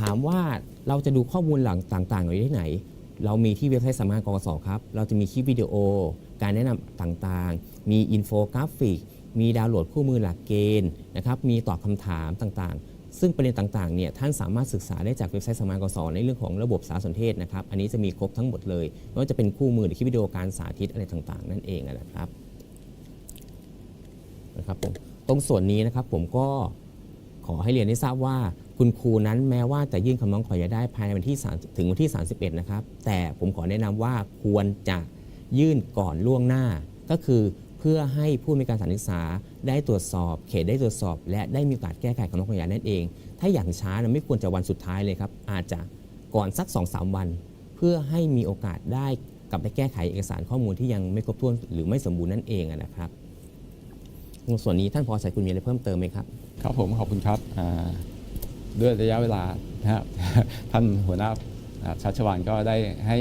ถามว่าเราจะดูข้อมูลหลังต่างๆไว้ที่ไหน เรามีที่เว็บไซต์สำนักงานกกสครับ เราจะมีคลิปวิดีโอ การแนะนำต่างๆ มีอินโฟกราฟิก มีดาวน์โหลดคู่มือหลักเกณฑ์นะครับ มีตอบคำถามต่างๆ ซึ่งประเด็นต่างๆ เนี่ยท่านสามารถศึกษาได้จากเว็บไซต์สำนักงานกกสในเรื่องของระบบสารสนเทศนะครับ อันนี้จะมีครบทั้งหมดเลย ไม่ว่าจะเป็นคู่มือหรือคลิปวิดีโอการสาธิตอะไรต่างๆ นั่นเองนะครับ นะครับผม ตรงส่วนนี้นะครับผมก็ ขอให้เรียนให้ทราบว่าคุณครูนั้นแม้ว่าจะยื่นคำร้องขออนุญาได้ภายในวันที่3ถึงวันที่ 31 นะครับ แต่ผมขอแนะนำว่าควรจะยื่นก่อนล่วงหน้า ก็คือเพื่อให้ผู้มีการสถานศึกษาได้ตรวจสอบ เขตได้ตรวจสอบ และได้มีโอกาสแก้ไขคำร้องขออนุญานั่นเอง ถ้าอย่างช้านะไม่ควรจะวันสุดท้ายเลยครับ อาจจะก่อนสัก 2-3 วัน เพื่อให้มีโอกาสได้กลับไปแก้ไขเอกสารข้อมูลที่ยังไม่ครบถ้วนหรือไม่สมบูรณ์นั่นเองนะครับ ในส่วนนี้ท่านพอใส่คุณมีอะไรเพิ่มเติมไหมครับ ครับผมขอบคุณครับอ่าด้วยระยะเวลานะครับท่านหัวหน้าอ่าชัชวานก็ได้ให้